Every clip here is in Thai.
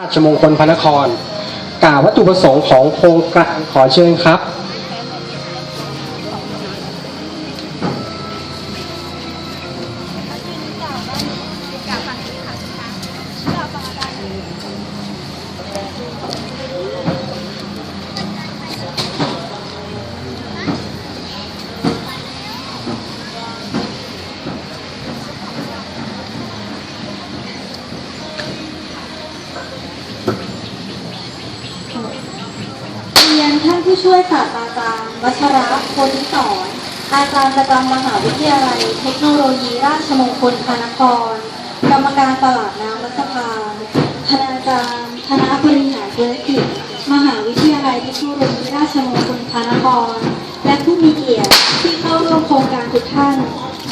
ราชมงคลพระนคร กล่าววัตถุประสงค์ของโครงการขอเชิญครับ เรียนท่านผู้ช่วยศาสตราจารย์วัชระโพธิสอนอาจารย์ประจำมหาวิทยาลัยเทคโนโลยีราช มงคลพระนคร กรรมการตลาดน้ำรัฐภาคณาจารย์คณะบริหารธุรกิจ มหาวิทยาลัยเทคโนโลยีราชมงคลพระนคร และผู้มีเกียรติที่เข้าร่วมโครงการทุกท่าน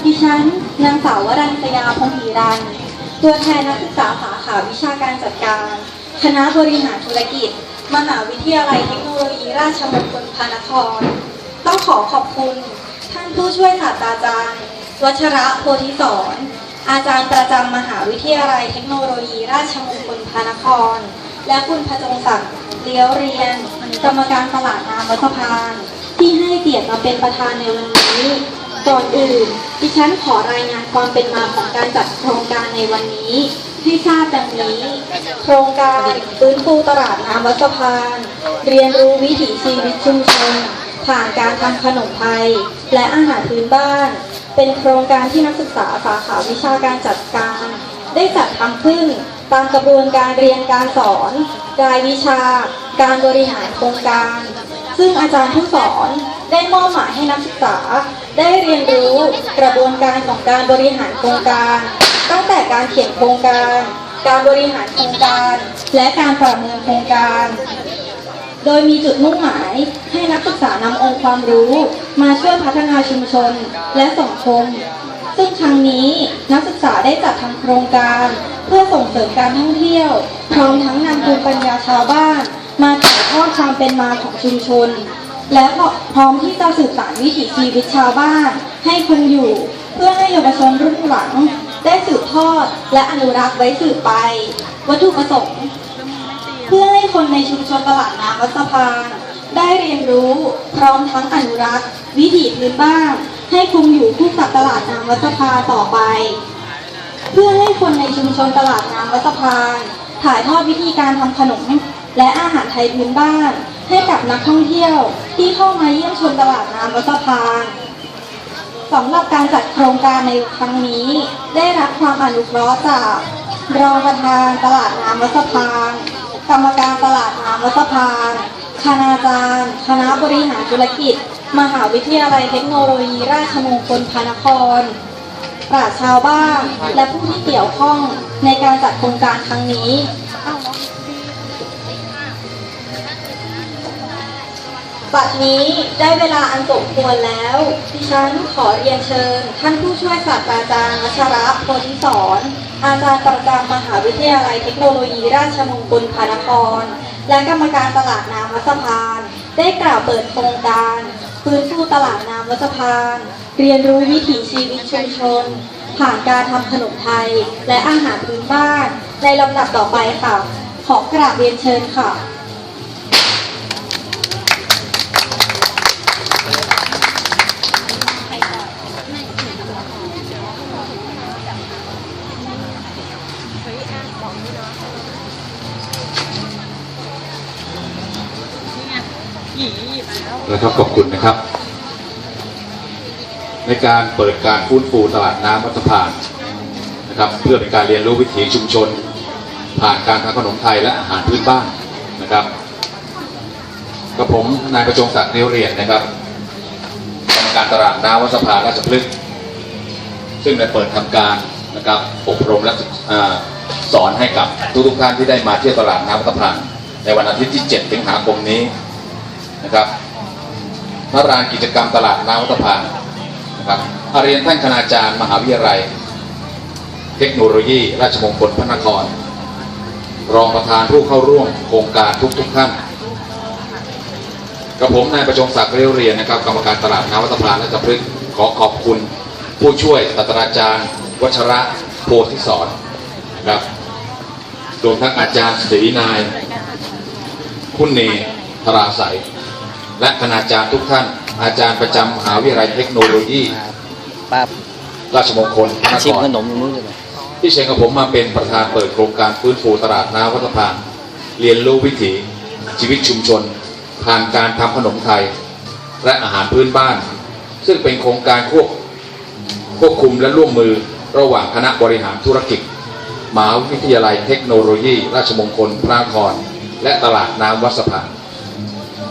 ดิฉันนางสาววรัญชยาพงศ์ีรัน ตัวแทนนักศึกษาสาขาวิชาการจัดการ คณะบริหารธุรกิจ มหาวิทยาลัยเทคโนโลยีราชมงคลพระนคร ต้องขอขอบคุณ ท่านผู้ช่วยศาสตราจารย์ วัชระโพธิสอนอาจารย์ประจำมหาวิทยาลัยเทคโนโลยี ราชมงคลพระนคร และคุณพจงศักดิ์เลี้ยวเรียน กรรมการตลาดน้ำวัดสะพาน ที่ให้เกียรติมาเป็นประธานในวันนี้ก่อนอื่น ดิฉันขอรายงานความเป็นมาของการจัดโครงการในวันนี้ ให้ทราบดังนี้ โครงการฟื้นฟูตลาดน้ำวัดสะพาน เรียนรู้วิถีชีวิตชุมชนผ่านการทำขนมไทย และอาหารพื้นบ้าน เป็นโครงการที่นักศึกษาสาขาวิชาการจัดการ ได้จัดทำขึ้น ตามกระบวนการเรียนการสอน รายวิชา การบริหารโครงการ ซึ่งอาจารย์ผู้สอนได้มอบหมายให้นักศึกษา ได้เรียนรู้กระบวนการของการบริหารโครงการ ตั้งแต่การเขียนโครงการ การบริหารโครงการ และการประเมินโครงการ โดยมีจุดมุ่งหมายให้นักศึกษานำองค์ความรู้ มาช่วยพัฒนาชุมชนและสังคม ซึ่งครั้งนี้นักศึกษาได้จัดทำโครงการ เพื่อส่งเสริมการท่องเที่ยว พร้อมทั้งนำภูมิปัญญาชาวบ้าน มาถ่ายทอดความเป็นมาของชุมชน และพร้อมที่จะสืบสานวิถีชีวิตชาวบ้าน ให้คงอยู่ เพื่อให้เยาวชนรุ่นหลัง ได้สืบทอดและอนุรักษ์ไว้สืบไป วัตถุประสงค์ เพื่อให้คนในชุมชนตลาดน้ำวัดสะพานได้เรียนรู้พร้อมทั้งอนุรักษ์ วิถีพื้นบ้าน ให้คงอยู่คู่กับตลาดน้ำวัดสะพานต่อไป เพื่อให้คนในชุมชนตลาดน้ำวัดสะพานถ่ายทอดวิธีการทำขนม และอาหารไทยพื้นบ้าน ให้กับนักท่องเที่ยวที่เข้ามาเยี่ยมชมตลาดน้ำวัดสะพานสำหรับการจัดโครงการในครั้งนี้ ได้รับความอนุเคราะห์จากรองประธานตลาดน้ำวัดสะพาน กรรมการตลาดน้ำวัดสะพานคณาจารย์ คณะบริหารธุรกิจ มหาวิทยาลัยเทคโนโลยีราชมงคลพระนครปราชชาวบ้านและผู้ที่เกี่ยวข้องในการจัดโครงการครั้งนี้ บัดนี้ได้เวลาอันสมควรแล้ว ดิฉันขอเรียนเชิญ ท่านผู้ช่วยศาสตราจารย์วัชระพธิสอน อาจารย์ประจำมหาวิทยาลัยเทคโนโลยีราชมงคลพระนคร และกรรมการตลาดน้ำวัดสะพาน ได้กล่าวเปิดโครงการฟื้นฟูตลาดน้ำวัดสะพาน เรียนรู้วิถีชีวิตชุมชน ผ่านการทำขนมไทย และอาหารพื้นบ้าน ในลำดับต่อไปค่ะ ขอกราบเรียนเชิญค่ะ นะครับขอบคุณนะครับ ในการเปิดการฟื้นฟูตลาดน้ำวัดสะพานนะครับ เพื่อเป็นการเรียนรู้วิถีชุมชน ผ่านการทำขนมไทยและอาหารพื้นบ้านนะครับกับผมนายประจงศักดิ์เรียวเรียนนะครับกรรมการตลาดน้ำวัดสะพานราชพฤกษ์ซึ่งได้เปิดทำการนะครับอบรมและสอนให้กับทุกๆท่านที่ได้มาเที่ยวตลาดน้ำวัดสะพานในวันอาทิตย์ที่ 7 สิงหาคมนี้ นะครับพระรานกิจกรรมตลาดน้ำวัดสะพานนะครับอาเรียนท่านคณาจารย์มหาวิทยาลัย เทคโนโลยี ราชมงคลพระนคร รองประธานผู้เข้าร่วมโครงการทุกๆท่านกับผมนายประจงศักดิ์เรียวเรียนนะครับ กรรมการตลาดน้ำวัดสะพานและจะพฤกษ์ขอขอบคุณ ผู้ช่วยศาสตราจารย์ วัชระโพธิสอนนะครับรวมทั้งอาจารย์ศรีนาย คุณเนธราใสย และคณาจารย์ทุกท่าน อาจารย์ประจำมหาวิทยาลัยเทคโนโลยีป้าราชมงคลพระนชิมครขนมตรงนู้นเลย ที่เชิญกับผมมาเป็นประธานเปิดโครงการฟื้นฟูตลาดน้ำวัดสะพานเรียนรู้วิถีชีวิตชุมชนผ่านการทำขนมไทย และอาหารพื้นบ้าน ซึ่งเป็นโครงการควบควบคุมและร่วมมือระหว่างคณะบริหารธุรกิจมหาวิทยาลัยเทคโนโลยี ราชมงคลพระนคร และตลาดน้ำวัดสะพาน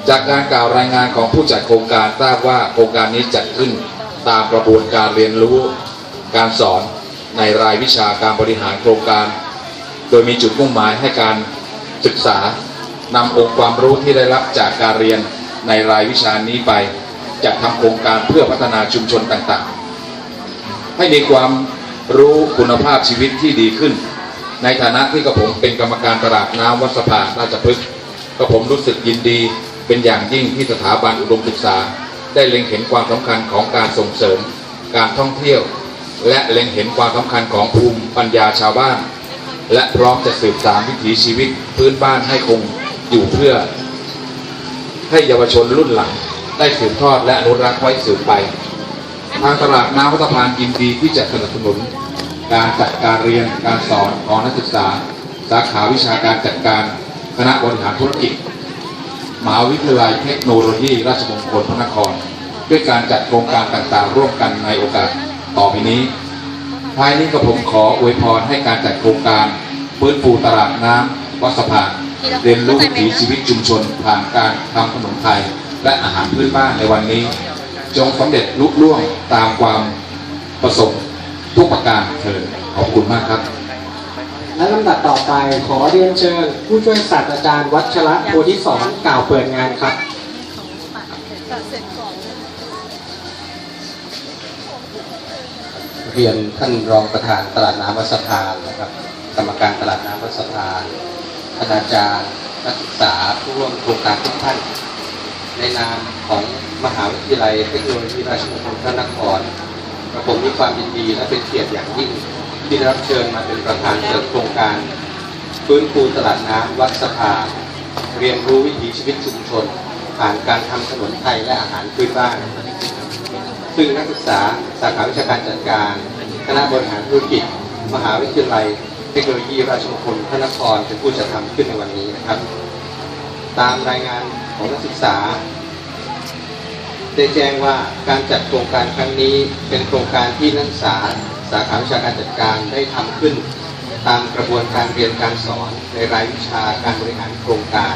จากการกล่าวรายงานของผู้จัดโครงการทราบว่าโครงการนี้จัดขึ้นตามกระบวนการเรียนรู้การสอนในรายวิชาการบริหารโครงการ โดยมีจุดมุ่งหมายให้การศึกษานำองค์ความรู้ที่ได้รับจากการเรียนในรายวิชานี้ไปจัดทำโครงการเพื่อพัฒนาชุมชนต่างๆ ให้มีความรู้คุณภาพชีวิตที่ดีขึ้น ในฐานะที่กระผมเป็นกรรมการตลาดน้ำวัดสะพาราชพฤกษ์กระผมรู้สึกยินดี เป็นอย่างยิ่งที่สถาบันอุดมศึกษา ได้เล็งเห็นความสำคัญของการส่งเสริม การท่องเที่ยว และเล็งเห็นความสำคัญของภูมิปัญญาชาวบ้าน และพร้อมจะสืบสานวิถีชีวิตพื้นบ้านให้คงอยู่เพื่อ ให้เยาวชนรุ่นหลัง ได้สืบทอดและอนุรักษ์ไว้สืบไปทางตลาดน้ำวัฒพานยินดีที่จะสนับสนุน การจัดการเรียนการสอนของนักศึกษา สาขาวิชาการจัดการคณะบริหารธุรกิจ มหาวิทยาลัยเทคโนโลยีราชมงคลพระนคร ด้วยการจัดโครงการต่างๆ ร่วมกันในโอกาสต่อไปนี้ ท้ายนี้ก็ผมขออวยพรให้การจัดโครงการฟื้นฟูตลาดน้ำวัดสะพานเรียนรู้วิถีชีวิตชุมชนผ่านการทำขนมไทย และอาหารพื้นบ้านในวันนี้ จงสำเร็จลุล่วงตามความประสงค์ทุกประการเถิดขอบคุณมากครับ และลำดับต่อไปขอเรียนเชิญ ผู้ช่วยศาสตราจารย์วัชระโพธิสอนกล่าวเปิดงานครับเรียนท่านรองประธานตลาดน้ำวัสพานนะครับ กรรมการตลาดน้ำวัสพานคณาจารย์นักศึกษาผู้ร่วมโครงการทุกท่าน ในนามของมหาวิทยาลัยเทคโนโลยีราชมงคลพระนครกระผมมีความยินดีและเป็นเกียรติอย่างยิ่ง ที่รับเชิญมาเป็นประธานเปิดโครงการฟื้นฟูตลาดน้ำวัดสะพาเรียนรู้วิถีชีวิตชุมชน ผ่านการทำขนมไทยและอาหารพื้นบ้าน ซึ่งนักศึกษาสาขาวิชาการจัดการ คณะบริหารธุรกิจ มหาวิทยาลัย เทคโนโลยีราชมงคลพระนครเป็นผู้จัดทำขึ้นในวันนี้นะครับ ตามรายงานของนักศึกษาได้แจ้งว่าการจัดโครงการครั้งนี้เป็นโครงการที่นักศึกษา สาขาวิชาการจัดการได้ทำขึ้น ตามกระบวนการเรียนการสอนในรายวิชาการบริหารโครงการ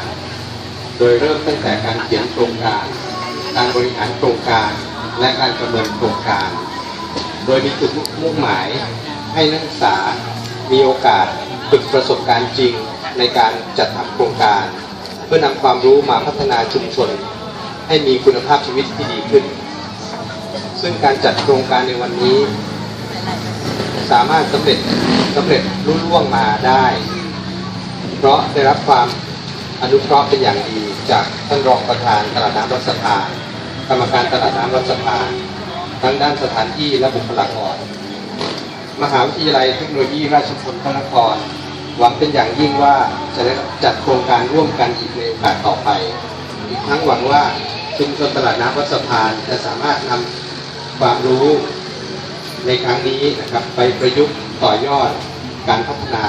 โดยเริ่มตั้งแต่การเขียนโครงการ การบริหารโครงการ และการประเมินโครงการ โดยมีจุดมุ่งหมายให้นักศึกษามีโอกาสฝึกประสบการณ์จริงในการจัดทำโครงการ เพื่อนำความรู้มาพัฒนาชุมชน ให้มีคุณภาพชีวิตที่ดีขึ้น ซึ่งการจัดโครงการในวันนี้ สามารถสำเร็จสำเร็จรุ่ล่วงมาได้ เพราะได้รับความอนุเคราะห์เป็นอย่างดีจากท่านรองประธานตลาดน้ำรัฐสภากรรมการตลาดน้ำรัฐสภาทั้งด้านสถานที่และบุคลากร มหาวิทยาลัยเทคโนโลยีราชมงคลพระนคร หวังเป็นอย่างยิ่งว่าจะได้จัดโครงการร่วมกันอีกในโอกาสต่อไป อีกทั้งหวังว่าชุมชนตลาดน้ำวัดสะพานจะสามารถนำความรู้ ในครั้งนี้นะครับไปประยุกต์ต่อยอดการพัฒนา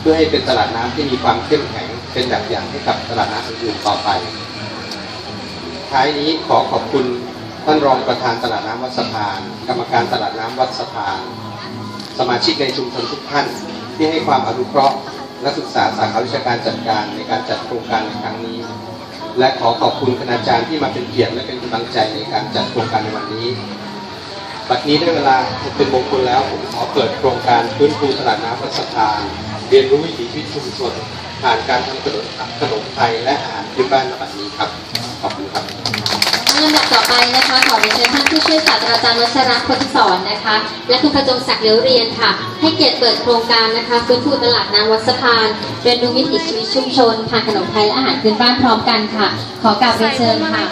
เพื่อให้เป็นตลาดน้ำที่มีความเข้มแข็งเป็นแบบอย่างให้กับตลาดน้ำอื่นๆต่อไปท้ายนี้ขอขอบคุณท่านรองประธานตลาดน้ำวัดสะพาน กรรมการตลาดน้ำวัดสะพาน สมาชิกในชุมชนทุกท่าน ที่ให้ความอนุเคราะห์และศึกษาสาขาวิชาการจัดการในการจัดโครงการในครั้งนี้ และขอขอบคุณคณาจารย์ที่มาเป็นเกียรติและเป็นกำลังใจในการจัดโครงการในวันนี้ บัดนี้ได้เวลาเป็นมงคลแล้วผมขอเปิดโครงการฟื้นฟูตลาดน้ำวัดสะพานเรียนรู้วิถีชีวิตชุมชนผ่านการทำขนมขนมไทยและอาหารพื้นบ้านในบัดนี้ครับขอบคุณครับลำดับต่อไปนะคะขอเรียนเชิญท่านผู้ช่วยศาสตราจารย์วัชระโพธิสอนนะคะ และคุณประจงศักดิ์เลี้ยวเรียนค่ะ ให้เกียรติเปิดโครงการนะคะฟื้นฟูตลาดน้ำวัดสะพานเรียนรู้วิถีชีวิตชุมชนผ่านขนมไทยและอาหารพื้นบ้านพร้อมกันค่ะ ขอกราบเรียนเชิญค่ะ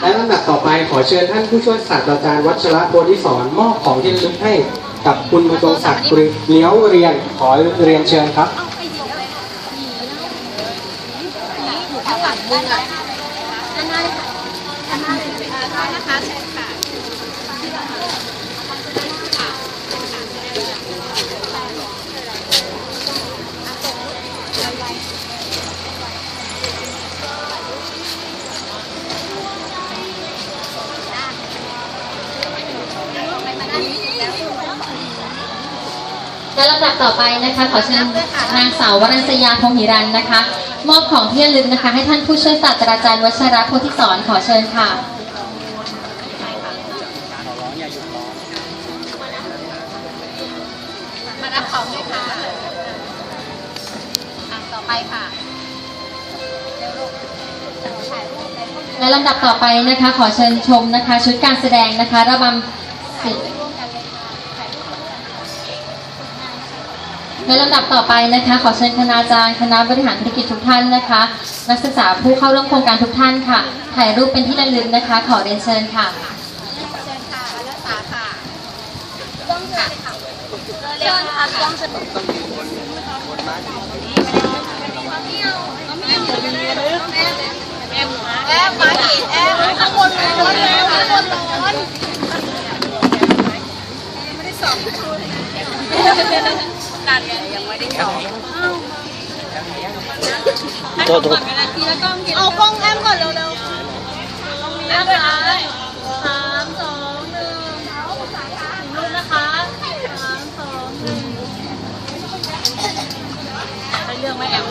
และลำดับต่อไปขอเชิญท่านผู้ช่วยศาสตราจารย์วัชระโพธิสอนมอบของที่ระลึกให้กับคุณบรรงศักดิ์เลี้ยวเรียนขอเรียนเชิญครับ และลำดับต่อไปนะคะ ขอเชิญนางสาววรัญชยาพงหิรันนะคะ มอบของที่ระลึกนะคะ ให้ท่านผู้ช่วยศาสตราจารย์วชระโพธิสอนขอเชิญค่ะมารับของด้วยค่ะอะต่อไปค่ะและลำดับต่อไปนะคะ ขอเชิญชมนะคะ ชุดการแสดงนะคะ ระบำ ศิลำดับต่อไปนะคะ ขอเชิญคณาจารย์คณะบริหารธุรกิจทุกท่านนะคะ นักศึกษาผู้เข้าร่วมโครงการทุกท่านค่ะ ถ่ายรูปเป็นที่ระลึกนะคะ ขอเรียนเชิญค่ะเชิญค่ะรักษาค่ะต้องค่ะเชิญค่ะต้องสนุกแอมมาอีกแอมข้างบนร้อนแล้วข้างบนร้อนไม่ได้สอบนั่นไง ยังไม่ได้สอบเอากล้องแอมก่อนเร็วๆนะคะสามสองหนึ่งรูปนะคะสามสองหนึ่งได้เรื่องไหมแอม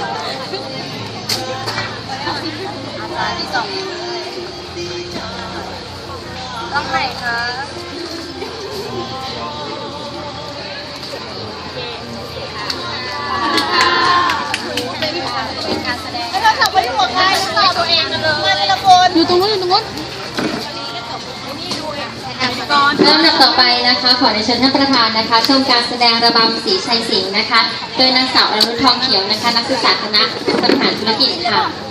อาจารย์ที่สองต้องไหนคะ ไว้ที่หัวใครต่อตัวเองกันเลยมาแต่ละคนอยู่ตรงนู้นอยู่ตรงนู้นลำดับต่อไปนะคะ ขอเรียนเชิญท่านประธานนะคะ ชมการแสดงระบำสีชัยสิงห์นะคะ โดยนางสาวอนุทองเขียวนะคะ นักศึกษาคณะบริหารธุรกิจค่ะ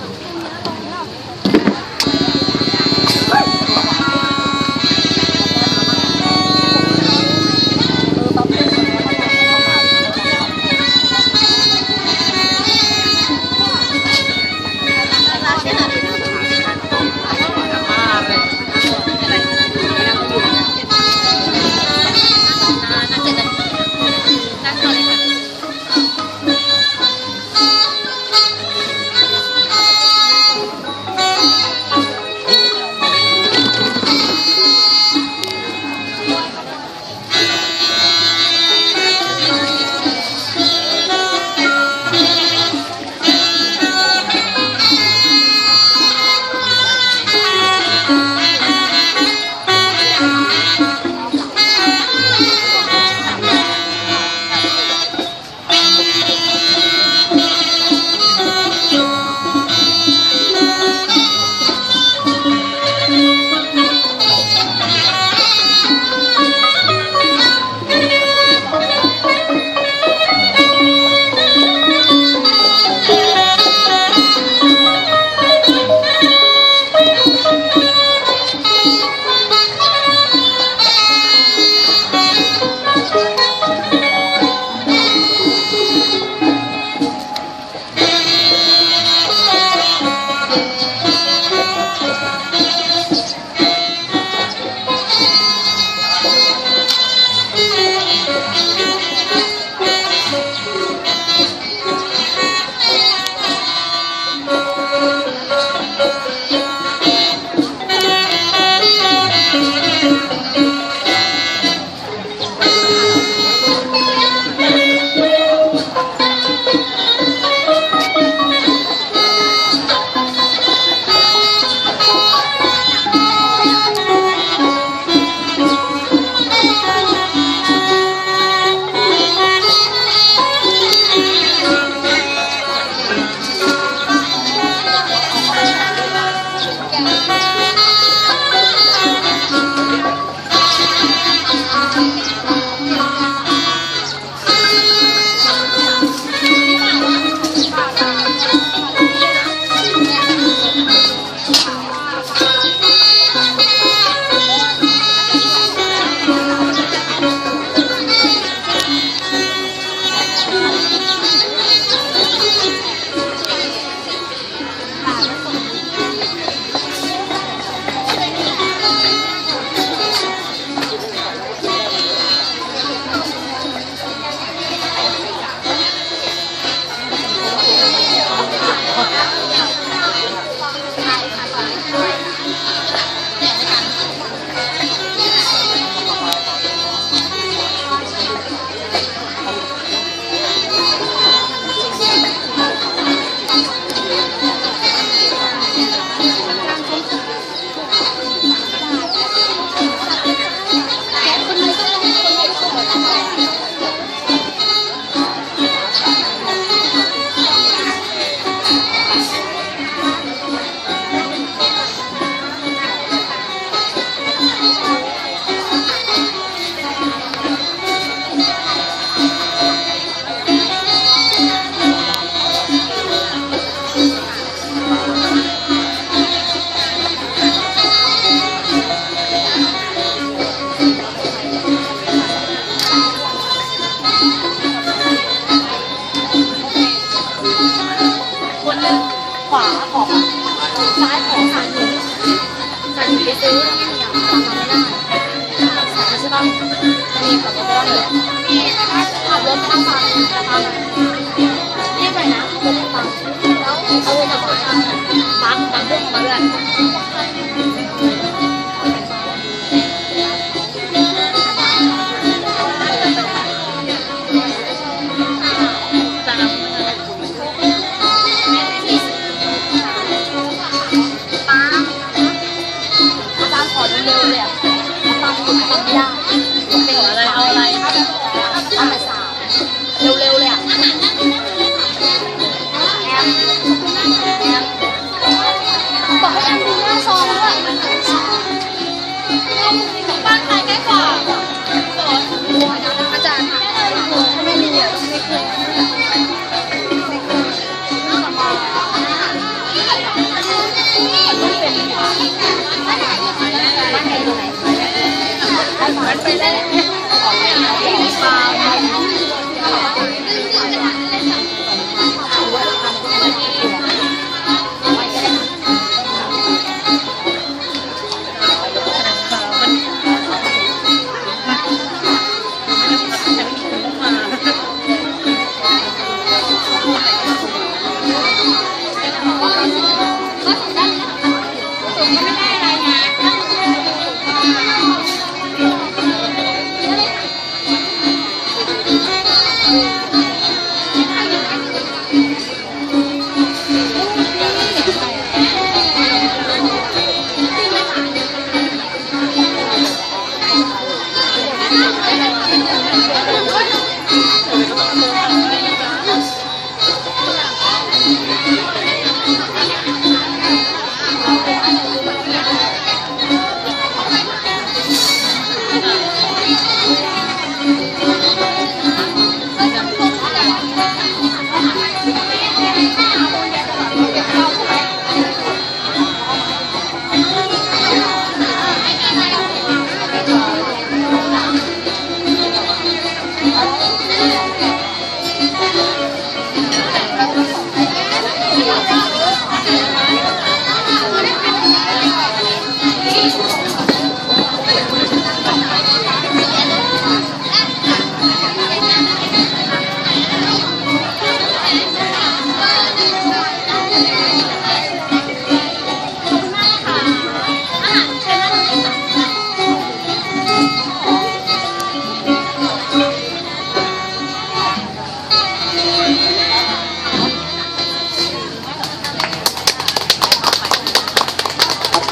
네.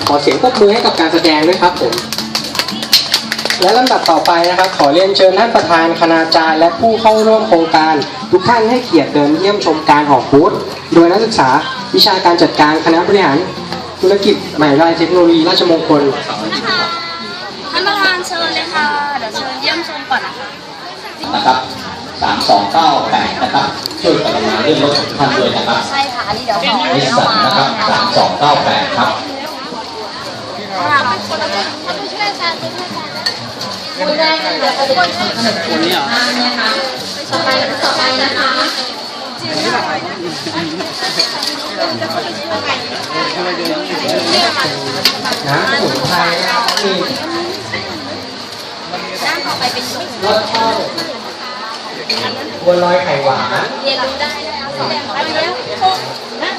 ขอเสียงปรบมือให้กับการแสดงด้วยครับผม และลำดับต่อไปนะครับ ขอเรียนเชิญท่านประธานคณาจารย์ และผู้เข้าร่วมโครงการ ทุกท่านให้เกียรติเดินเยี่ยมชมการออกบูธโดยนักศึกษาวิชาการจัดการคณะบริหารธุรกิจใหม่รายเทคโนโลยีราชมงคลนะคะท่านประธานเชิญเลยค่ะเดี๋ยวเชิญเยี่ยมชมก่อนนะคะนะครับ3298นะครับช่วยกรุณาเลื่อนรถของท่านด้วยนะครับใช่ค่ะอันนี้เดี๋ยวขอนิสสันนะครับ3298ครับค่ะเป็นคนละคนท่านผู้ช่วยอาจารย์ผู้ช่วยอาจารย์ผู้แรกนะคะก็เป็นของขนมคนนี้นะคะต่อไปต่อไปนะคะน้ำสมุนไพรนะครับมีด้านต่อไปเป็นรสช่องบัวลอยไข่หวานเรียนรู้ได้นะคะสองแล้ว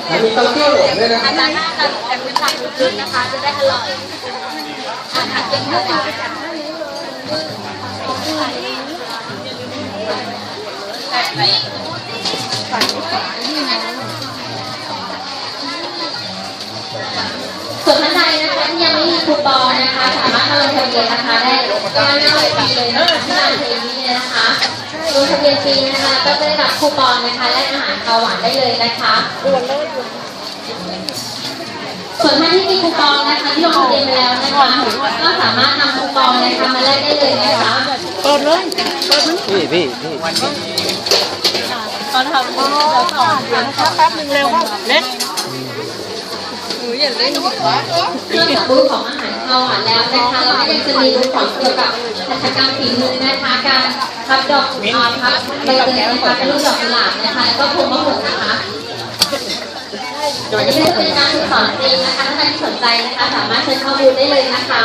แล้วมีเต้าเจี้ยวหลงด้วยนะอาจารย์น่าจะแต่เป็นความลึกนะคะ จะได้อร่อยอาหารเป็นเท่าไหร่ ส่วนท่านใดนะคะที่ยังไม่มีคูปองนะคะ สามารถมาลงทะเบียนนะคะได้ด้านหน้าเวทีเลยนะคะที่ลานเทวีเนี่ยนะคะลงทะเบียนฟรีนะคะก็จะได้รับคูปองนะคะและอาหารคาวหวานได้เลยนะคะส่วนท่านที่มีคูปองนะคะที่ลงทะเบียนไปแล้วนะคะก็สามารถนำคูปองนะคะมาแลกได้เลยนะคะพี่พี่พี่ตอนทำเดี๋ยวสอนเดี๋ยวนะคะแป๊บนึงเร็วว่าเล็กหนู อย่าเล่นหัวนอกจากบูธของอาหารคาวหวานแล้วนะคะเราก็ยังจะมีบูธของเกี่ยวกับหัตถกรรมฝีมือนะคะการพับดอกอ่าพับใบเตยนะคะเป็นรูปดอกกุหลาบนะคะแล้วก็พวงมะม่วงนะคะอันนี้ก็จะเป็นการฝึกสอนฟรีนะคะถ้าใครที่สนใจนะคะสามารถเชิญเข้าบูธได้เลยนะคะ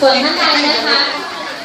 ส่วนท่านใดนะคะส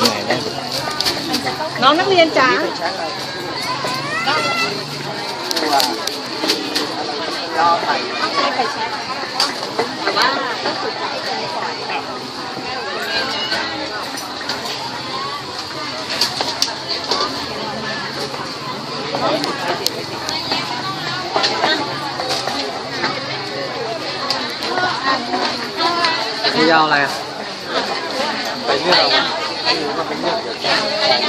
เลยนะคะอันน้องอะป้าปุกอะไม้จิ้มลูกไม้จิ้มฟันใส่อะโมดีเดินออกกำลังกายถ้าไม่เดินสิน้องนัก เรียนจ๋านี่ยาวอะไรอ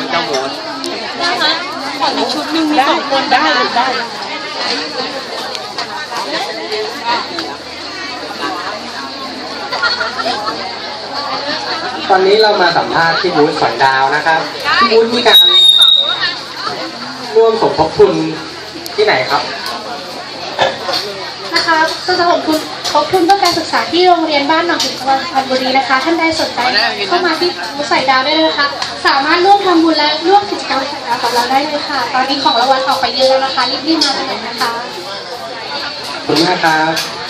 ะชุดหนึ่งมีสองคนได้ได้ตอนนี้เรามาสัมภาษณ์ที่บูธสอยดาวนะครับที่บูธมีการร่วมสมทบทุนที่ไหนครับ นะคะสถานทุนขอบคุณ เพื่อการศึกษาที่โรงเรียนบ้านหนองหินจังหวัดสุพรรณบุรีนะคะ ท่านใดสนใจเข้ามาที่บูธใส่ดาวได้เลยนะคะ สามารถร่วมทำบุญและร่วมกิจกรรมใส่ดาวกับเราได้เลยค่ะ ตอนนี้ของรางวัลออกไปเยอะแล้วนะคะรีบๆมาเลยนะคะขอบคุณมากครับ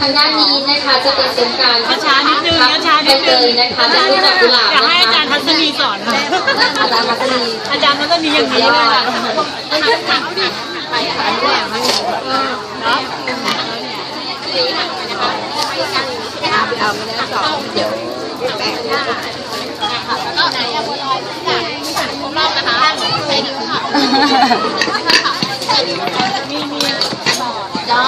ทางด้านนี้นะคะจะเป็นเป็นการช้าๆนิดนึงพับช้าๆใบนิดเตนึงยนะคะเป็นรูปดอกกุหลาบอยากนะให้อาจารคะย์ทัศนีสอนค่ะอาจารย์มัตนีอาจารย์ทัศนีอย่างนี้เลยค่ะก็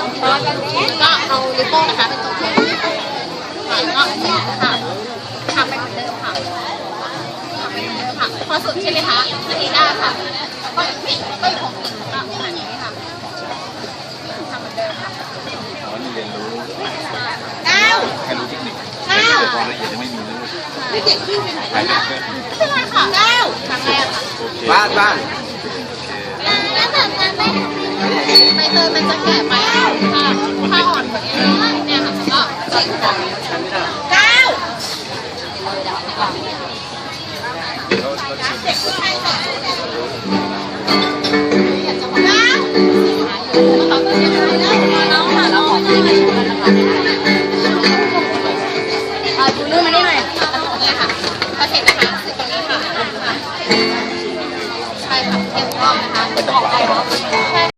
ก็เอาลิปโป้นะคะเป็นตัวแทนค่ะก็เนี่ยค่ะทำไปเหมือนเดิมค่ะทำไปเหมือนเดิมค่ะ พอสุดใช่ไหมคะนาทีหน้าค่ะก็ปิดก็อยู่ของปิดก็ขนาดนี้ค่ะทำเหมือนเดิมค่ะเก้าแค่รู้เทคนิคเก้าความละเอียดยังไม่มีเลยเด็กที่ไปไหนแล้วนะไม่เป็นไรค่ะเก้าครั้งแรกค่ะบ้านบ้านแล้วแต่แต่ไม่ใบ เตยมันจะแก่ไปค่ะถ้าอ่อนกว่านี้เนี่ยค่ะก็ใส่ก่อนเก้าเด็กผู้ชายก่อนอยากจะมาเก้าเขาก็จะหายแล้วน้องค่ะน้องไม่ได้มาชวนนะคะออดูเรื่องมาได้หน่อยเนี่ยค่ะพอเสร็จนะคะสิบตรงนี้ค่ะใช่ค่ะเตรียมพร้อมนะคะออกไปเนาะ